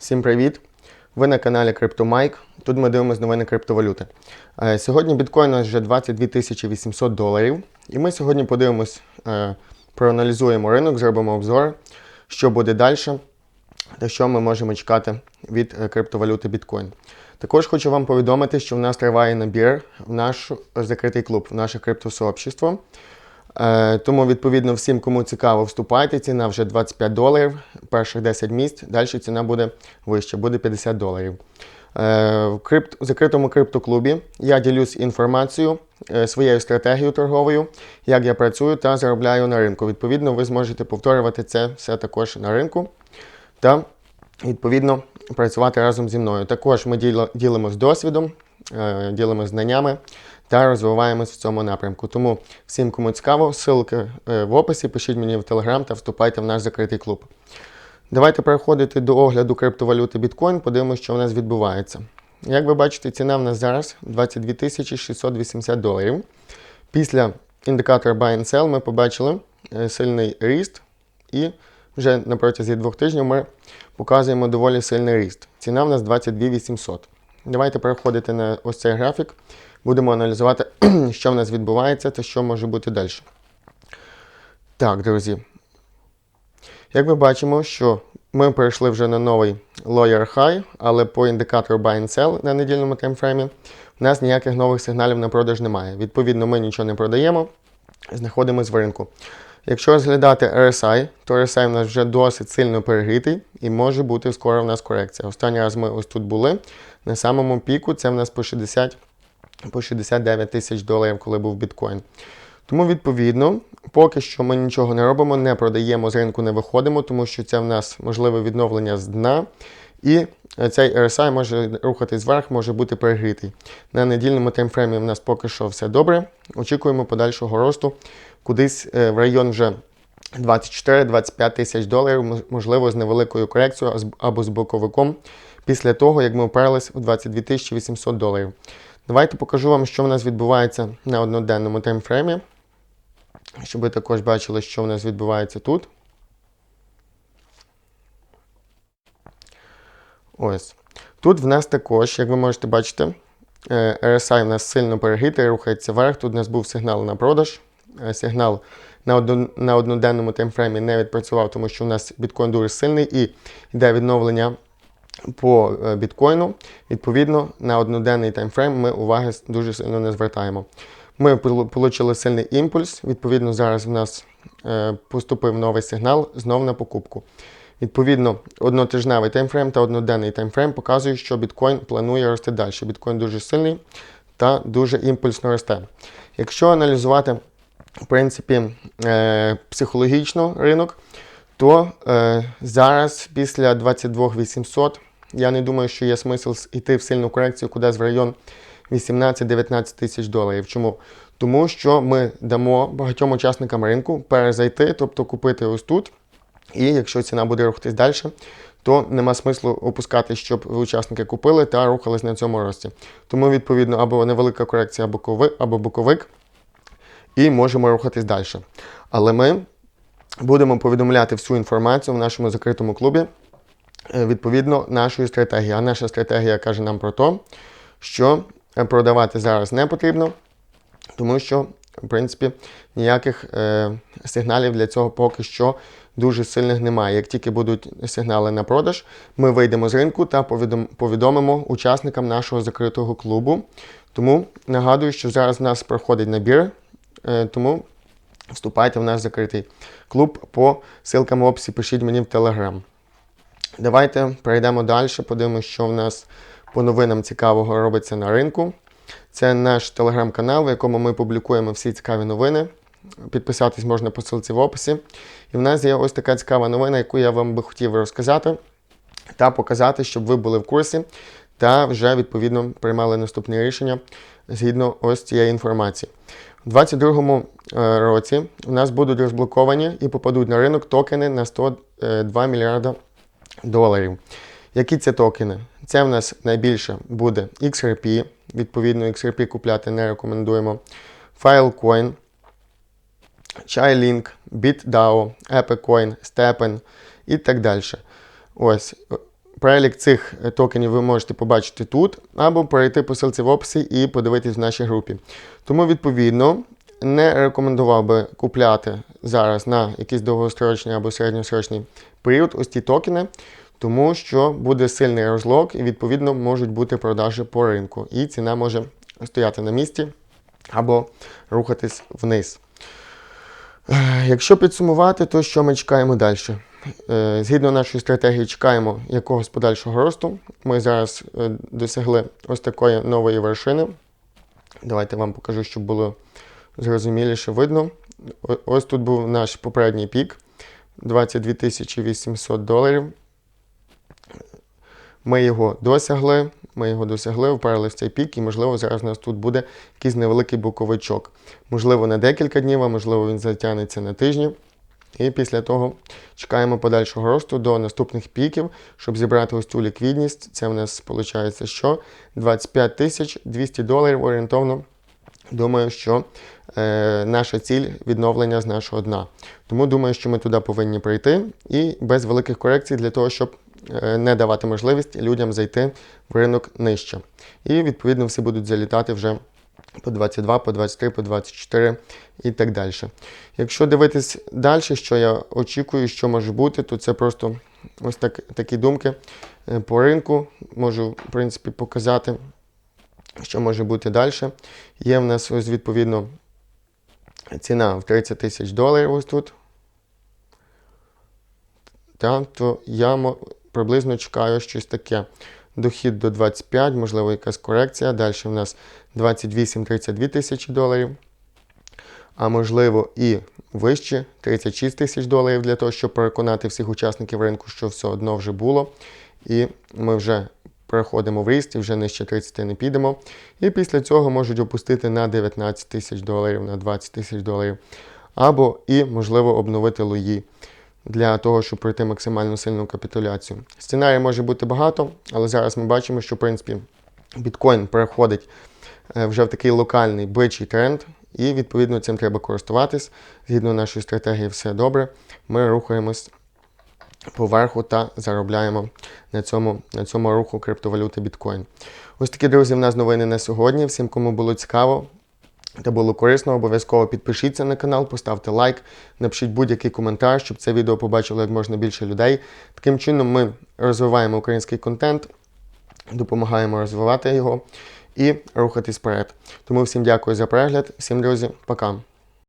Всім привіт! Ви на каналі CryptoMike. Тут ми дивимося новини криптовалюти. Е, Сьогодні біткоін вже 22 800 доларів. І ми сьогодні подивимось, е, проаналізуємо ринок, зробимо обзор, що буде далі та що ми можемо чекати від е, криптовалюти біткоін. Також хочу вам повідомити, що в нас триває набір в наш закритий клуб, в наше криптосообщество. Е, Тому, відповідно, всім, кому цікаво, вступайте. Ціна вже 25 доларів, перших 10 місць. Далі ціна буде вища, буде 50 доларів. Е, В закритому криптоклубі я ділюсь інформацією, е, своєю стратегією торговою, як я працюю та заробляю на ринку. Відповідно, ви зможете повторювати це все також на ринку та, відповідно, працювати разом зі мною. Також ми ділимось досвідом, ділимось знаннями та розвиваємось в цьому напрямку. Тому всім, кому цікаво, ссылки е, в описі, пишіть мені в Телеграм та вступайте в наш закритий клуб. Давайте переходити до огляду криптовалюти біткоін, подивимося, що в нас відбувається. Як ви бачите, ціна в нас зараз 22 680 доларів. Після індикатора Buy and Sell ми побачили е, сильний ріст, і вже на протязі двох тижнів ми показуємо доволі сильний ріст. Ціна в нас 22 800. Давайте переходити на ось цей графік. Будемо аналізувати, що в нас відбувається та що може бути далі. Так, друзі. Як ми бачимо, що ми перейшли вже на новий Lower High, але по індикатору Buy and Sell на недільному таймфреймі у нас ніяких нових сигналів на продаж немає. Відповідно, ми нічого не продаємо, знаходимося в ринку. Якщо розглядати RSI, то RSI у нас вже досить сильно перегрітий і може бути скоро в нас корекція. Останній раз ми ось тут були на самому піку, це в нас по 60 по 69 тисяч доларів, коли був біткоін. Тому, відповідно, поки що ми нічого не робимо, не продаємо з ринку, не виходимо, тому що це в нас можливе відновлення з дна. І цей RSI може рухатись вверх, може бути перегрітий. На недільному таймфреймі в нас поки що все добре. Очікуємо подальшого росту кудись е, в район вже 24-25 тисяч доларів, можливо, з невеликою корекцією або з боковиком після того, як ми вперлись у 22 тисячі 800 доларів. Давайте покажу вам, що в нас відбувається на одноденному таймфреймі, щоб ви також бачили, що в нас відбувається тут. Ось. Тут в нас також, як ви можете бачити, е, RSI в нас сильно перегрітий, рухається вверх. Тут у нас був сигнал на продаж. Е, Сигнал на одноденному таймфреймі не відпрацював, тому що у нас біткоін дуже сильний і йде відновлення по е, біткоїну. Відповідно, на одноденний таймфрейм ми уваги дуже сильно не звертаємо. Ми отримали сильний імпульс. Відповідно, зараз в нас е, поступив новий сигнал знов на покупку. Відповідно, однотижневий таймфрейм та одноденний таймфрейм показують, що біткоін планує рости далі. Біткоін дуже сильний та дуже імпульсно росте. Якщо аналізувати, в принципі, е, психологічно ринок, то зараз після 22 800 я не думаю, що є смисл йти в сильну корекцію кудись в район 18-19 тисяч доларів. Чому? Тому що ми дамо багатьом учасникам ринку перезайти, тобто купити ось тут. І якщо ціна буде рухатись далі, то нема смислу опускати, щоб учасники купили та рухались на цьому рості. Тому, відповідно, або невелика корекція, або боковик, і можемо рухатись далі. Але ми будемо повідомляти всю інформацію в нашому закритому клубі відповідно нашої стратегії. А наша стратегія каже нам про те, що е, продавати зараз не потрібно, тому що, в принципі, ніяких е, сигналів для цього поки що дуже сильних немає. Як тільки будуть сигнали на продаж, ми вийдемо з ринку та повідом- повідомимо учасникам нашого закритого клубу. Тому нагадую, що зараз в нас проходить набір, е, тому вступайте в наш закритий клуб по ссылкам в описі, пишіть мені в Телеграм. Давайте перейдемо далі, подивимося, що в нас по новинам цікавого робиться на ринку. Це наш телеграм-канал, в якому ми публікуємо всі цікаві новини. Підписатись можна по ссылці в описі. І в нас є ось така цікава новина, яку я вам би хотів розказати та показати, щоб ви були в курсі та вже відповідно приймали наступні рішення згідно ось цієї інформації. У 2022 році у нас будуть розблоковані і попадуть на ринок токени на 102 мільярда доларів. Які це токени? Це в нас найбільше буде XRP. Відповідно, XRP купляти не рекомендуємо. Filecoin, Chainlink, BitDAO, EpiCoin, Stepen і так далі. Ось. Перелік цих токенів ви можете побачити тут, або перейти по ссылці в описі і подивитись в нашій групі. Тому, відповідно, не рекомендував би купляти зараз на якийсь довгострочний або середньосрочний період ось ці токени, тому що буде сильний розлог і, відповідно, можуть бути продажі по ринку. І ціна може стояти на місці або рухатись вниз. Е, Якщо підсумувати, то що ми чекаємо далі? Е, Згідно нашої стратегії, чекаємо якогось подальшого росту. Ми зараз е, досягли ось такої нової вершини. Давайте вам покажу, щоб було зрозуміліше видно. Ось тут був наш попередній пік 22 800 доларів. Ми його досягли. Ми його досягли, вперли в цей пік, і можливо зараз у нас тут буде якийсь невеликий боковичок. Можливо, на декілька днів, а можливо, він затягнеться на тижні. І після того чекаємо подальшого росту до наступних піків, щоб зібрати ось цю ліквідність. Це в нас виходить, що 25 тисяч 200 доларів орієнтовно. Думаю, що е, наша ціль відновлення з нашого дна. Тому думаю, що ми туди повинні прийти і без великих корекцій для того, щоб е, не давати можливість людям зайти в ринок нижче. І відповідно всі будуть залітати вже по 22, по 23, по 24 і так далі. Якщо дивитись далі, що я очікую, що може бути, то це просто ось так, такі думки е, по ринку. Можу, в принципі, показати, що може бути далі. Є в нас ось відповідно ціна в 30 тисяч доларів ось тут. Так, то я приблизно чекаю щось таке. Дохід до 25, можливо, якась корекція. Далі в нас 28-32 тисячі доларів. А можливо і вище 36 тисяч доларів для того, щоб переконати всіх учасників ринку, що все одно вже було. І ми вже переходимо в ріст і вже нижче 30 не підемо. І після цього можуть опустити на 19 тисяч доларів, на 20 тисяч доларів. Або і, можливо, обновити лої для того, щоб пройти максимально сильну капітуляцію. Сценарій може бути багато, але зараз ми бачимо, що в принципі біткоін переходить е, вже в такий локальний бичий тренд, і відповідно цим треба користуватись. Згідно нашої стратегії, все добре. Ми рухаємось поверху та заробляємо на цьому, на цьому руху криптовалюти біткоін. Ось такі, друзі, в нас новини на сьогодні. Всім, кому було цікаво та було корисно, обов'язково підпишіться на канал, поставте лайк, напишіть будь-який коментар, щоб це відео побачило як можна більше людей. Таким чином ми розвиваємо український контент, допомагаємо розвивати його і рухатись вперед. Тому всім дякую за перегляд, всім друзі, пока.